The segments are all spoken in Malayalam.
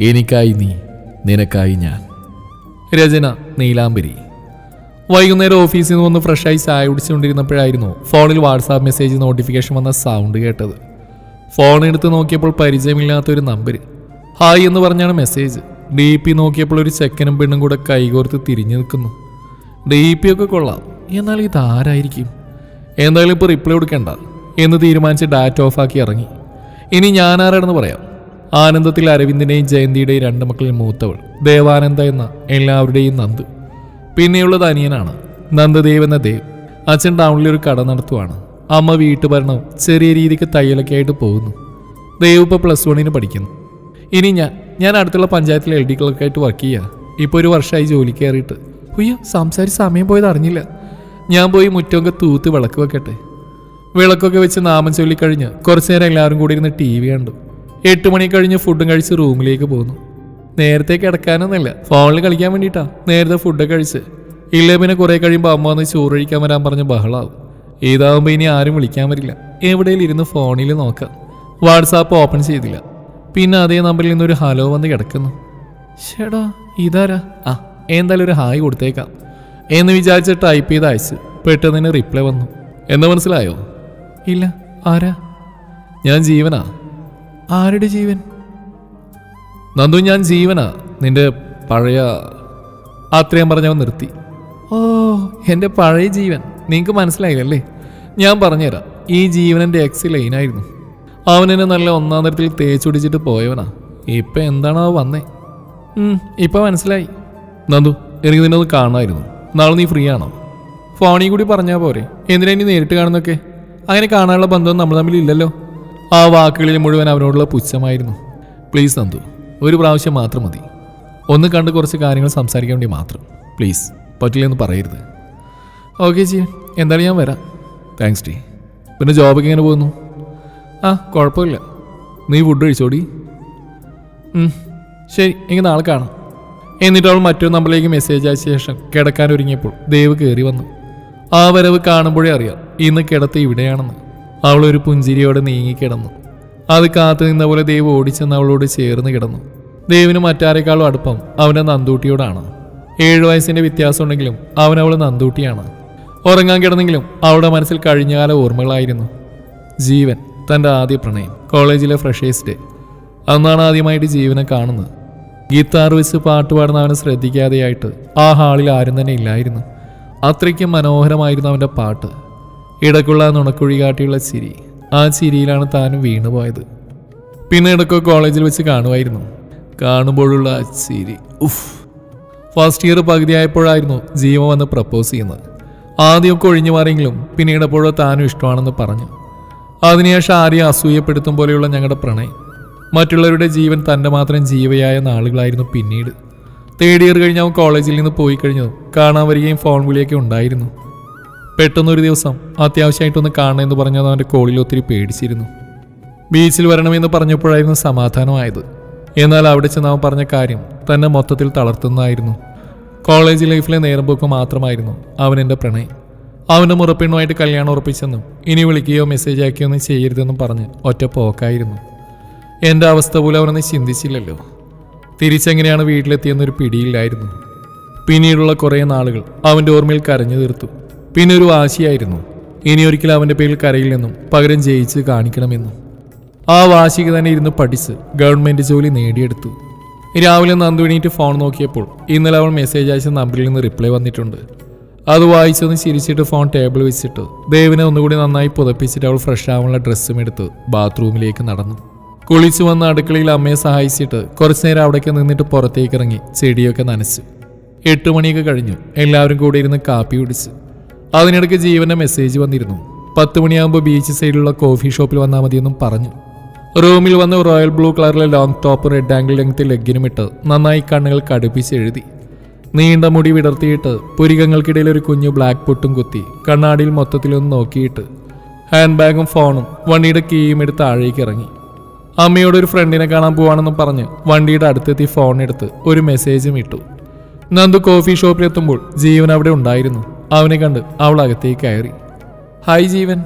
എനിക്കായി നീ നിനക്കായി ഞാൻ. രചന നീലാംബരി. വൈകുന്നേരം ഓഫീസിൽ നിന്ന് വന്ന് ഫ്രഷായി ചായ കുടിച്ചുകൊണ്ടിരുന്നപ്പോഴായിരുന്നു ഫോണിൽ വാട്സാപ്പ് മെസ്സേജ് നോട്ടിഫിക്കേഷൻ വന്ന സൗണ്ട് കേട്ടത്. ഫോൺ എടുത്ത് നോക്കിയപ്പോൾ പരിചയമില്ലാത്ത ഒരു നമ്പർ ഹായ് എന്ന് പറഞ്ഞാണ് മെസ്സേജ്. ഡി പി നോക്കിയപ്പോൾ ഒരു ചെക്കനും പെണ്ണും കൂടെ കൈകോർത്ത് തിരിഞ്ഞു നിൽക്കുന്നു. ഡി പി ഒക്കെ കൊള്ളാം. എന്നാൽ ഇതാരായിരിക്കും? എന്തായാലും ഇപ്പോൾ റിപ്ലൈ കൊടുക്കണ്ട എന്ന് തീരുമാനിച്ച് ഡാറ്റ ഓഫാക്കി ഇറങ്ങി. ഇനി ഞാനാരാണെന്ന് പറയാം. ആനന്ദത്തിൽ അരവിന്ദിനെയും ജയന്തിയുടെയും രണ്ട് മക്കളിൽ മൂത്തവൾ ദേവാനന്ദ എന്ന എല്ലാവരുടെയും നന്ദ്. പിന്നെയുള്ളത് അനിയനാണ്. നന്ദദേവ് എന്ന ദേവ്. അച്ഛൻ ടൗണിൽ ഒരു കട നടത്തുവാണ്. അമ്മ വീട്ടുഭരണം ചെറിയ രീതിക്ക് തയ്യലൊക്കെ ആയിട്ട് പോകുന്നു. ദേവ് ഇപ്പോൾ പ്ലസ് വണ്ണിന് പഠിക്കുന്നു. ഇനി ഞാൻ ഞാൻ അടുത്തുള്ള പഞ്ചായത്തിലെ എൽ ഡി ക്ലർക്കായിട്ട് വർക്ക് ചെയ്യുക ഇപ്പോൾ ഒരു വർഷമായി ജോലി കയറിയിട്ട്. ഉയ്യോ സംസാരിച്ച് സമയം പോയത് അറിഞ്ഞില്ല. ഞാൻ പോയി മുറ്റമൊക്കെ തൂത്ത് വിളക്ക് വെക്കട്ടെ. വിളക്കൊക്കെ വെച്ച് നാമം ചൊല്ലിക്കഴിഞ്ഞ് കുറച്ചു നേരം എല്ലാവരും കൂടി ഇരുന്ന് ടി വി കണ്ടു. എട്ട് മണി കഴിഞ്ഞ് ഫുഡും കഴിച്ച് റൂമിലേക്ക് പോകുന്നു നേരത്തെ കിടക്കാനൊന്നുമില്ല. ഫോണിൽ കളിക്കാൻ വേണ്ടിയിട്ടാണ് നേരത്തെ ഫുഡൊക്കെ കഴിച്ച്. ഇല്ല പിന്നെ കുറെ കഴിയുമ്പോൾ അമ്മ വന്ന് ചോറ് കഴിക്കാൻ വരാൻ പറഞ്ഞ് ബഹളാവും. ഇതാവുമ്പോൾ ഇനി ആരും വിളിക്കാൻ വരില്ല. എവിടെയെങ്കിലും ഇരുന്ന് ഫോണിൽ നോക്കാം. വാട്സാപ്പ് ഓപ്പൺ ചെയ്തില്ല. പിന്നെ അതേ നമ്പറിൽ നിന്നൊരു ഹലോ വന്ന് കിടക്കുന്നു. ചേടാ ഇതാരാ? ആ എന്തായാലും ഒരു ഹായ് കൊടുത്തേക്കാം. എന്ന് വിചാരിച്ച് ടൈപ്പ് ചെയ്ത് അയച്ച്. പെട്ടെന്ന് റിപ്ലൈ വന്നു. എന്ന് മനസ്സിലായോ? ഇല്ല. ആരാ? ഞാൻ ജീവനാ. ആരുടെ ജീവൻ? നന്ദു ഞാൻ ജീവനാ. നിന്റെ പഴയ അത്രയും പറഞ്ഞവൻ നിർത്തി. ഓ എന്റെ പഴയ ജീവൻ. നിങ്ങൾക്ക് മനസ്സിലായില്ലല്ലേ? ഞാൻ പറഞ്ഞുതരാം. ഈ ജീവനന്റെ എക്സ് ലൈനായിരുന്നു അവൻ എന്നെ നല്ല ഒന്നാം തരത്തിൽ തേച്ചൊടിച്ചിട്ട് പോയവനാ. ഇപ്പം എന്താണോ വന്നേ? ഇപ്പം ഇപ്പൊ മനസ്സിലായി. നന്ദു എനിക്ക് നിന്നെ ഒന്ന് കാണായിരുന്നു നാളെ നീ ഫ്രീ ആണോ? ഫോണിൽ കൂടി പറഞ്ഞാൽ പോരെ. എന്തിനാ ഇനി നേരിട്ട് കാണുന്നൊക്കെ അങ്ങനെ കാണാനുള്ള ബന്ധം നമ്മൾ തമ്മിൽ ഇല്ലല്ലോ ആ വാക്കുകളിൽ മുഴുവൻ അവനോടുള്ള പുച്ഛമായിരുന്നു. പ്ലീസ് നന്ദു ഒരു പ്രാവശ്യം മാത്രം മതി. ഒന്ന് കണ്ട് കുറച്ച് കാര്യങ്ങൾ സംസാരിക്കാൻ വേണ്ടി മാത്രം. പ്ലീസ് പറ്റില്ലെന്ന് പറയരുത്. ഓക്കെ ജി എന്തായാലും ഞാൻ വരാം. താങ്ക്സ് ഡി പിന്നെ ജോബൊക്കെ എങ്ങനെ പോകുന്നു? ആ കുഴപ്പമില്ല. നീ ഫുഡ് കഴിച്ചോടി. ശരി. എങ്കിൽ നാളെ കാണാം. എന്നിട്ട് അവൾ മറ്റൊരു നമ്പറിലേക്ക് മെസ്സേജ് അയച്ച ശേഷം കിടക്കാൻ ഒരുങ്ങിയപ്പോൾ ദേവ് കയറി വന്നു. ആ വരവ് കാണുമ്പോഴേ അറിയാം ഇന്ന് കിടത്ത് ഇവിടെയാണെന്ന്. അവൾ ഒരു പുഞ്ചിരിയോടെ നീങ്ങിക്കിടന്നു അത് കാത്തു നിന്ന പോലെ ദേവ് ഓടിച്ചെന്ന് അവളോട് ചേർന്ന് കിടന്നു. ദേവിന് മറ്റാരെക്കാളും അടുപ്പം അവന്റെ നന്ദൂട്ടിയോടാണ്. ഏഴു വയസ്സിന്റെ വ്യത്യാസം ഉണ്ടെങ്കിലും അവൻ അവൾ നന്ദൂട്ടിയാണ്. ഉറങ്ങാൻ കിടന്നെങ്കിലും അവളുടെ മനസ്സിൽ കഴിഞ്ഞകാല ഓർമ്മകളായിരുന്നു. ജീവൻ തന്റെ ആദ്യ പ്രണയം കോളേജിലെ ഫ്രഷേഴ്സ് ഡേ. അന്നാണ് ആദ്യമായിട്ട് ജീവനെ കാണുന്നത്. ഗിത്താർ വെച്ച് പാട്ട് പാടുന്ന അവനെ ശ്രദ്ധിക്കാതെയായിട്ട് ആ ഹാളിൽ ആരും തന്നെ ഇല്ലായിരുന്നു. അത്രയ്ക്കും മനോഹരമായിരുന്നു അവന്റെ പാട്ട്. ഇടക്കുള്ള നുണക്കുഴി കാട്ടിയുള്ള ചിരി. ആ ചിരിയിലാണ് താനും വീണുപോയത് പിന്നെ ഇടയ്ക്കോ കോളേജിൽ വെച്ച് കാണുമായിരുന്നു. കാണുമ്പോഴുള്ള ചിരി ഉഫ്. ഫസ്റ്റ് ഇയർ പകുതിയായപ്പോഴായിരുന്നു ജീവ വന്ന് പ്രപ്പോസ് ചെയ്യുന്നത്. ആദ്യമൊക്കെ ഒഴിഞ്ഞു മാറിയെങ്കിലും പിന്നീട് എപ്പോഴോ താനും ഇഷ്ടമാണെന്ന് പറഞ്ഞു. അതിനുശേഷം ആരെയും അസൂയപ്പെടുത്തും പോലെയുള്ള ഞങ്ങളുടെ പ്രണയം. മറ്റുള്ളവരുടെ ജീവൻ തന്റെ മാത്രം ജീവയായ നാളുകളായിരുന്നു പിന്നീട്. തേർഡ് ഇയർ കഴിഞ്ഞ് അവൻ കോളേജിൽ നിന്ന് പോയി കഴിഞ്ഞതും കാണാൻ വരികയും ഫോൺ വിളിയൊക്കെ ഉണ്ടായിരുന്നു. പെട്ടെന്നൊരു ദിവസം അത്യാവശ്യമായിട്ടൊന്ന് കാണണമെന്ന് പറഞ്ഞത് അവന്റെ കോളിൽ ഒത്തിരി പേടിച്ചിരുന്നു. ബീച്ചിൽ വരണമെന്ന് പറഞ്ഞപ്പോഴായിരുന്നു സമാധാനമായത്. എന്നാൽ അവിടെ ചെന്ന് അവൻ പറഞ്ഞ കാര്യം തന്നെ മൊത്തത്തിൽ തളർത്തുന്നതായിരുന്നു. കോളേജ് ലൈഫിലെ നേരമ്പോക്ക് മാത്രമായിരുന്നു അവൻ എന്റെ പ്രണയം. അവന്റെ മുറപ്പെണ്ണുമായിട്ട് കല്യാണം ഉറപ്പിച്ചെന്നും ഇനി വിളിക്കുകയോ മെസ്സേജ് ആക്കുകയോ ഒന്നും ചെയ്യരുതെന്നും പറഞ്ഞ് ഒറ്റ പോക്കായിരുന്നു. എന്റെ അവസ്ഥ പോലും അവനൊന്നും ചിന്തിച്ചില്ലല്ലോ. തിരിച്ചെങ്ങനെയാണ് വീട്ടിലെത്തിയെന്നൊരു പിടിയില്ലായിരുന്നു. പിന്നീടുള്ള കുറേ നാളുകൾ അവന്റെ ഓർമ്മയിൽ കരഞ്ഞു തീർത്തു. പിന്നെ ഒരു വാശിയായിരുന്നു. ഇനി ഒരിക്കലും അവന്റെ പേരിൽ കരയില്ലെന്നും പകരം ജയിച്ച് കാണിക്കണമെന്നും. ആ വാശിക്ക് തന്നെ ഇരുന്ന് പഠിച്ച് ഗവൺമെന്റ് ജോലി നേടിയെടുത്തു. രാവിലെ നന്ദു എണീറ്റ് ഫോൺ നോക്കിയപ്പോൾ ഇന്നലെ അവൾ മെസ്സേജ് അയച്ച നമ്പറിൽ നിന്ന് റിപ്ലൈ വന്നിട്ടുണ്ട്. അത് വായിച്ചൊന്ന് ചിരിച്ചിട്ട് ഫോൺ ടേബിൾ വെച്ചിട്ട് ദേവിനെ ഒന്നുകൂടി നന്നായി പുതപ്പിച്ചിട്ട് അവൾ ഫ്രഷ് ആവാനുള്ള ഡ്രസ്സും എടുത്ത് ബാത്റൂമിലേക്ക് നടന്നു. കുളിച്ചു വന്ന അടുക്കളയിൽ അമ്മയെ സഹായിച്ചിട്ട് കുറച്ചു നേരം അവിടേക്ക് നിന്നിട്ട് പുറത്തേക്ക് ഇറങ്ങി ചെടിയൊക്കെ നനച്ചു. എട്ട് മണിയൊക്കെ കഴിഞ്ഞു. എല്ലാവരും കൂടി ഇരുന്ന് കാപ്പി കുടിച്ചു. അതിനിടയ്ക്ക് ജീവന്റെ മെസ്സേജ് വന്നിരുന്നു. പത്ത് മണിയാകുമ്പോൾ ബീച്ച് സൈഡിലുള്ള കോഫി ഷോപ്പിൽ വന്നാൽ മതിയെന്നും പറഞ്ഞു. റൂമിൽ വന്ന് റോയൽ ബ്ലൂ കളറിലെ long top red ankle length ലെഗിനും ഇട്ട് നന്നായി കണ്ണുകൾ കടുപ്പിച്ച് എഴുതി. നീണ്ട മുടി വിടർത്തിയിട്ട് പുരികങ്ങൾക്കിടയിൽ ഒരു കുഞ്ഞു ബ്ലാക്ക് പൊട്ടും കുത്തി കണ്ണാടിയിൽ മൊത്തത്തിലൊന്ന് നോക്കിയിട്ട് ഹാൻഡ് ബാഗും ഫോണും വണ്ടിയുടെ കീയും എടുത്ത് താഴേക്ക് ഇറങ്ങി. അമ്മയോട് ഒരു ഫ്രണ്ടിനെ കാണാൻ പോവാണെന്ന് പറഞ്ഞ് വണ്ടിയുടെ അടുത്തെത്തി ഫോൺ എടുത്ത് ഒരു മെസ്സേജും ഇട്ടു. നന്ദു കോഫി ഷോപ്പിലെത്തുമ്പോൾ ജീവൻ അവിടെ ഉണ്ടായിരുന്നു. അവനെ കണ്ട് അവൾ അകത്തേക്ക് കയറി. ഹായ് ജീവൻ.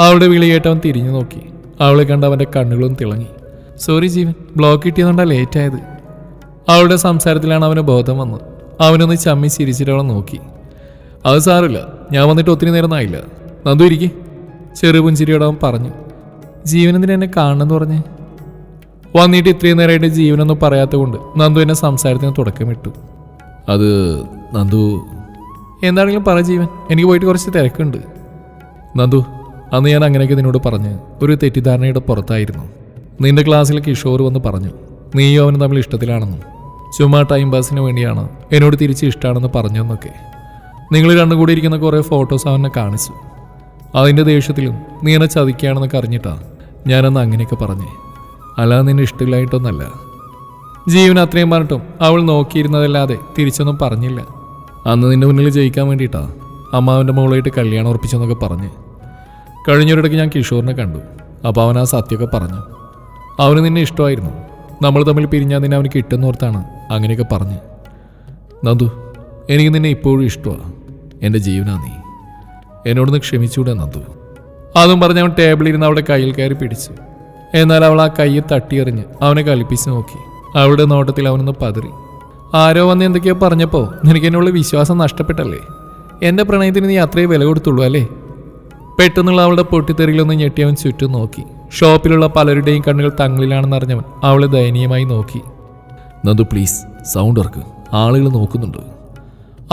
അവളുടെ വിളി കേട്ടവൻ തിരിഞ്ഞു നോക്കി. അവളെ കണ്ട് അവന്റെ കണ്ണുകളും തിളങ്ങി. സോറി ജീവൻ ബ്ലോക്ക് കിട്ടിയതുകൊണ്ടാണ് ലേറ്റായത് അവളുടെ സംസാരത്തിലാണ് അവന് ബോധം വന്നത്. അവനൊന്ന് ചമ്മി ചിരിച്ചിട്ട് അവളെ നോക്കി. അത് സാറില്ല ഞാൻ വന്നിട്ട് ഒത്തിരി നേരം ആയില്ല. നന്ദു ഇരിക്കെ. ചെറുപുഞ്ചിരിയോട് അവൻ പറഞ്ഞു. ജീവനെന്തിനെ എന്നെ കാണണമെന്ന് പറഞ്ഞേ? വന്നിട്ട് ഇത്രയും നേരമായിട്ട് ജീവനൊന്നും പറയാത്തത് കൊണ്ട് നന്ദു എന്നെ സംസാരത്തിന് തുടക്കമിട്ടു. അത് നന്ദു എന്താണെങ്കിലും പറ ജീവൻ. എനിക്ക് പോയിട്ട് കുറച്ച് തിരക്കുണ്ട്. നന്ദു അന്ന് ഞാൻ അങ്ങനെയൊക്കെ നിന്നോട് പറഞ്ഞ് ഒരു തെറ്റിദ്ധാരണയുടെ പുറത്തായിരുന്നു. നിന്റെ ക്ലാസ്സിൽ കിഷോർ വന്ന് പറഞ്ഞു നീയോ അവന് തമ്മിൽ ഇഷ്ടത്തിലാണെന്നും ചുമ്മാ ടൈം പാസിന് വേണ്ടിയാണ് എന്നോട് തിരിച്ച് ഇഷ്ടമാണെന്ന് പറഞ്ഞെന്നൊക്കെ. നിങ്ങൾ രണ്ടും കൂടി ഇരിക്കുന്ന കുറേ ഫോട്ടോസ് അവനെ കാണിച്ചു. അതിന്റെ ദേഷ്യത്തിലും നീ എന്നെ ചതിക്കുകയാണെന്നൊക്കെ അറിഞ്ഞിട്ടാണ് ഞാനന്ന് അങ്ങനെയൊക്കെ പറഞ്ഞേ. അല്ലാതെ നിന്നെ ഇഷ്ടമില്ലായിട്ടൊന്നല്ല. ജീവൻ അത്രയും പറഞ്ഞിട്ടും അവൾ നോക്കിയിരുന്നതല്ലാതെ തിരിച്ചൊന്നും പറഞ്ഞില്ല. അന്ന് നിന്റെ മുന്നിൽ ജയിക്കാൻ വേണ്ടിയിട്ടാ അമ്മാവന്റെ മോളായിട്ട് കല്യാണം ഉറപ്പിച്ചെന്നൊക്കെ പറഞ്ഞ്. കഴിഞ്ഞൊരിടയ്ക്ക് ഞാൻ കിഷോറിനെ കണ്ടു. അപ്പോൾ അവൻ ആ സത്യമൊക്കെ പറഞ്ഞു. അവന് നിന്നെ ഇഷ്ടമായിരുന്നു. നമ്മൾ തമ്മിൽ പിരിഞ്ഞാൽ നിന്നെ അവന് കിട്ടുന്നോർത്താണ് അങ്ങനെയൊക്കെ പറഞ്ഞ്. നന്ദു എനിക്ക് നിന്നെ ഇപ്പോഴും ഇഷ്ടമാണ് എന്റെ ജീവനാ നീ. എന്നോടൊന്ന് ക്ഷമിച്ചൂടെ നന്ദു. അതും പറഞ്ഞ് അവൻ ടേബിളിൽ ഇരുന്ന് അവളുടെ കയ്യിൽ കയറി പിടിച്ചു. എന്നാൽ അവൾ ആ കയ്യെ തട്ടിയെറിഞ്ഞ് അവനെ കളിപ്പിച്ച് നോക്കി. അവളുടെ നോട്ടത്തിൽ അവനൊന്ന് പതറി. ആരോ വന്ന് എന്തൊക്കെയോ പറഞ്ഞപ്പോൾ നിനക്ക് എന്നുള്ള വിശ്വാസം നഷ്ടപ്പെട്ടല്ലേ? എന്റെ പ്രണയത്തിന് നീ അത്രേ വില കൊടുത്തുള്ളൂ അല്ലേ? പെട്ടെന്നുള്ള അവളുടെ പൊട്ടിത്തെറിയിലൊന്ന് ഞെട്ടി അവൻ ചുറ്റും നോക്കി. ഷോപ്പിലുള്ള പലരുടെയും കണ്ണുകൾ തങ്ങളിലാണെന്ന് അറിഞ്ഞവൻ അവളെ ദയനീയമായി നോക്കി. നന്ദു പ്ലീസ് സൗണ്ട് ഇറക്ക് ആളുകൾ നോക്കുന്നുണ്ട്.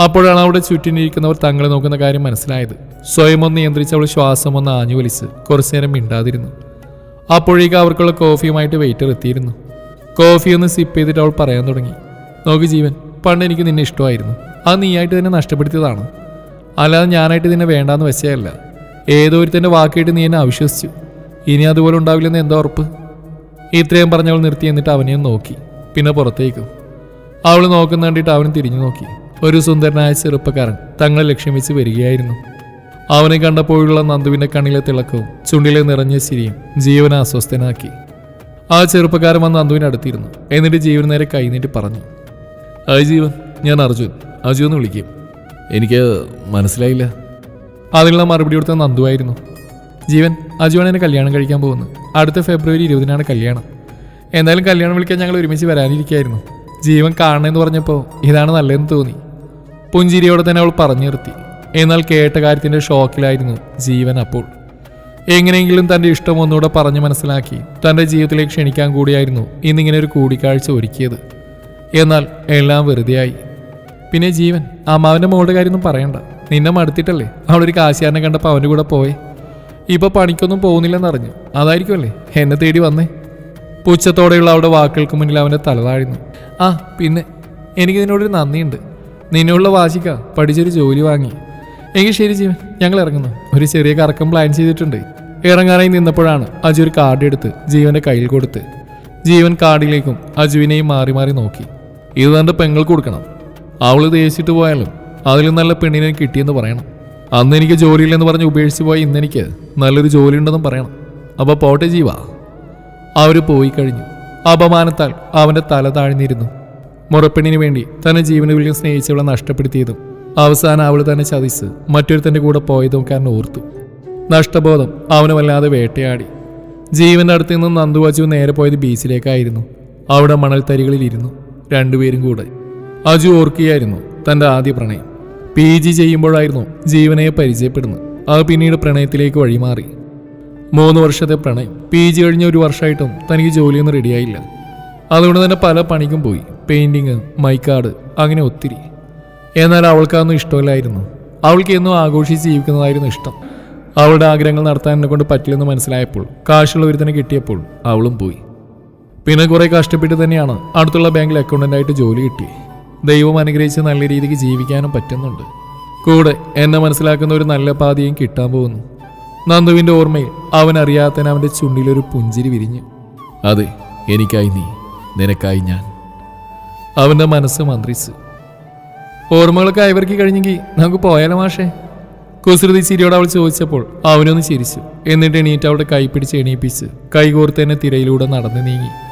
അപ്പോഴാണ് അവിടെ ചുറ്റിനിരിക്കുന്നവർ തങ്ങളെ നോക്കുന്ന കാര്യം മനസ്സിലായത്. സ്വയം ഒന്ന് നിയന്ത്രിച്ച് അവൾ ശ്വാസം ഒന്ന് ആഞ്ഞു വലിച്ച് കുറച്ചു നേരം മിണ്ടാതിരുന്നു. അപ്പോഴേക്ക് അവർക്കുള്ള കോഫിയുമായിട്ട് വെയിറ്റർ എത്തിയിരുന്നു. കോഫി ഒന്ന് സിപ്പ് ചെയ്തിട്ട് അവൾ പറയാൻ തുടങ്ങി. നോക്ക് ജീവൻ പണ്ട് എനിക്ക് നിന്നെ ഇഷ്ടമായിരുന്നു. അത് നീയായിട്ട് തന്നെ നഷ്ടപ്പെടുത്തിയതാണ്. അല്ലാതെ ഞാനായിട്ട് നിന്നെ വേണ്ടാന്ന് വെച്ചതല്ല. ഏതോ ഒരുത്തന്റെ വാക്കായിട്ട് നീ എന്നെ അവിശ്വസിച്ചു. ഇനി അതുപോലെ ഉണ്ടാവില്ലെന്ന് എന്താ ഉറപ്പ്? ഇത്രയും പറഞ്ഞവൾ നിർത്തി എന്നിട്ട് അവനെയും നോക്കി. പിന്നെ പുറത്തേക്കും. അവൾ നോക്കുന്ന കണ്ടിട്ട് അവനും തിരിഞ്ഞു നോക്കി. ഒരു സുന്ദരനായ ചെറുപ്പക്കാരൻ തങ്ങളെ ലക്ഷ്യം വെച്ച് വരികയായിരുന്നു. അവനെ കണ്ടപ്പോഴുള്ള നന്ദുവിന്റെ കണ്ണിലെ തിളക്കവും ചുണ്ടിലെ നിറഞ്ഞ ചിരിയും ജീവനെ അസ്വസ്ഥനാക്കി. ആ ചെറുപ്പക്കാരൻ വന്ന് നന്ദുവിനടുത്തിരുന്നു. എന്നിട്ട് ജീവൻ നേരെ കൈനീട്ടി പറഞ്ഞു. ഹായ് ജീവൻ ഞാൻ അർജുൻ. അജു എന്ന് വിളിക്കും. എനിക്ക് മനസ്സിലായില്ല. അതിനുള്ള മറുപടി കൊടുത്ത നന്ദുവായിരുന്നു ജീവൻ അജുവാണ് എന്നെ കല്യാണം കഴിക്കാൻ പോകുന്നത്. അടുത്ത ഫെബ്രുവരി ഇരുപതിനാണ് കല്യാണം. എന്തായാലും കല്യാണം വിളിക്കാൻ ഞങ്ങൾ ഒരുമിച്ച് വരാനിരിക്കായിരുന്നു. ജീവൻ കാണണമെന്ന് പറഞ്ഞപ്പോൾ ഇതാണ് നല്ലതെന്ന് തോന്നി. പുഞ്ചിരിയോടെ തന്നെ അവൾ പറഞ്ഞു നിർത്തി. എന്നാൽ കേട്ട കാര്യത്തിന്റെ ഷോക്കിലായിരുന്നു ജീവൻ അപ്പോൾ. എങ്ങനെയെങ്കിലും തന്റെ ഇഷ്ടം ഒന്നുകൂടെ പറഞ്ഞു മനസ്സിലാക്കി തന്റെ ജീവിതത്തിലേക്ക് ക്ഷണിക്കാൻ കൂടിയായിരുന്നു ഇന്നിങ്ങനെ ഒരു കൂടിക്കാഴ്ച ഒരുക്കിയത്. എന്നാൽ എല്ലാം വെറുതെയായി. പിന്നെ ജീവൻ അമ്മാവിന്റെ മോളുടെ കാര്യമൊന്നും പറയണ്ട. നിന്നെ മടുത്തിട്ടല്ലേ? അവളൊരു കാശിയാരനെ കണ്ടപ്പോൾ അവന്റെ കൂടെ പോയി. ഇപ്പൊ പണിക്കൊന്നും പോകുന്നില്ലെന്നറിഞ്ഞു. അതായിരിക്കുമല്ലേ? എന്നെ തേടി വന്നേ. പുച്ഛത്തോടെയുള്ള അവളുടെ വാക്കുകൾക്ക് മുന്നിൽ അവന്റെ തല താഴ്ന്നു. ആ പിന്നെ എനിക്ക് നിന്നോടൊരു നന്ദിയുണ്ട്. നിന്നോടുള്ള വാശിക്ക പഠിച്ചൊരു ജോലി വാങ്ങി. എങ്കിൽ ശരി ജീവൻ ഞങ്ങൾ ഇറങ്ങുന്നു. ഒരു ചെറിയ കറക്കം പ്ലാൻ ചെയ്തിട്ടുണ്ട്. ഇറങ്ങാനായി നിന്നപ്പോഴാണ് അജു ഒരു കാർഡ് എടുത്ത് ജീവന്റെ കയ്യിൽ കൊടുത്ത്. ജീവൻ കാർഡിലേക്കും അജുവിനെയും മാറി മാറി നോക്കി. ഇത് തന്റെ പെങ്ങൾക്ക് കൊടുക്കണം. അവൾ ദേഷിച്ചിട്ട് പോയാലും അതിൽ നല്ല പെണ്ണിനെ കിട്ടിയെന്ന് പറയണം. അന്ന് എനിക്ക് ജോലിയില്ലെന്ന് പറഞ്ഞ് ഉപേക്ഷിച്ച് പോയി ഇന്നെനിക്ക് നല്ലൊരു ജോലി ഉണ്ടെന്നും പറയണം. അപ്പോൾ പോട്ടെ ജീവ. അവർ പോയി കഴിഞ്ഞു. അപമാനത്താൽ അവന്റെ തല താഴ്ന്നിരുന്നു. മുറപ്പെണ്ണിന് വേണ്ടി തന്നെ ജീവന വിളിയും സ്നേഹിച്ചവളെ നഷ്ടപ്പെടുത്തിയതും അവസാനം അവൾ തന്നെ ചതിച്ച് മറ്റൊരുത്തന്റെ കൂടെ പോയതും കാരണം ഓർത്തു. നഷ്ടബോധം അവന് വല്ലാതെ വേട്ടയാടി. ജീവന്റെ അടുത്ത് നിന്നും നന്ദുവാച്ചു നേരെ പോയത് ബീച്ചിലേക്കായിരുന്നു. അവിടെ മണൽത്തരികളിൽ ഇരുന്നു രണ്ടുപേരും കൂടെ. അജു ഓർക്കുകയായിരുന്നു തന്റെ ആദ്യ പ്രണയം. പി. ജി. ചെയ്യുമ്പോഴായിരുന്നു ജീവനെ പരിചയപ്പെടുന്നത്. അത് പിന്നീട് പ്രണയത്തിലേക്ക് വഴിമാറി. മൂന്ന് വർഷത്തെ പ്രണയം. പി. ജി. കഴിഞ്ഞ ഒരു വർഷമായിട്ടും തനിക്ക് ജോലിയൊന്നും റെഡിയായില്ല. അതുകൊണ്ട് തന്നെ പല പണിക്കും പോയി. പെയിന്റിങ് മൈക്കാട് അങ്ങനെ ഒത്തിരി. എന്നാൽ അവൾക്കതൊന്നും ഇഷ്ടമില്ലായിരുന്നു. അവൾക്ക് എന്നും ആഘോഷിച്ച് ജീവിക്കുന്നതായിരുന്നു ഇഷ്ടം. അവളുടെ ആഗ്രഹങ്ങൾ നടത്താൻ എന്നെ കൊണ്ട് പറ്റില്ലെന്ന് മനസ്സിലായപ്പോൾ കാശുള്ള തന്നെ കിട്ടിയപ്പോൾ അവളും പോയി. പിന്നെ കുറെ കഷ്ടപ്പെട്ട് തന്നെയാണ് അടുത്തുള്ള ബാങ്കിൽ അക്കൗണ്ടന്റായിട്ട് ജോലി കിട്ടി. ദൈവം അനുഗ്രഹിച്ച് നല്ല രീതിക്ക് ജീവിക്കാനും പറ്റുന്നുണ്ട്. കൂടെ എന്നെ മനസ്സിലാക്കുന്ന ഒരു നല്ല പാതിയും കിട്ടാൻ പോകുന്നു. നന്ദുവിന്റെ ഓർമ്മയിൽ അവൻ അറിയാത്തതിന് അവന്റെ ചുണ്ടിലൊരു പുഞ്ചിരി വിരിഞ്ഞു. അതെ എനിക്കായി നീ നിനക്കായി ഞാൻ. അവന്റെ മനസ്സ് മന്ത്രിച്ചു. ഓർമ്മകളൊക്കെ അയവർക്കി കഴിഞ്ഞെങ്കിൽ നമുക്ക് പോയാലോ മാഷേ? കുസൃതി ചിരിയോട് അവൾ ചോദിച്ചപ്പോൾ അവനൊന്ന് ചിരിച്ചു. എന്നിട്ട് എണീറ്റ് അവളുടെ കൈ പിടിച്ച് എണീപ്പിച്ച് കൈകോർത്ത് തന്നെ തിരയിലൂടെ നടന്നു നീങ്ങി.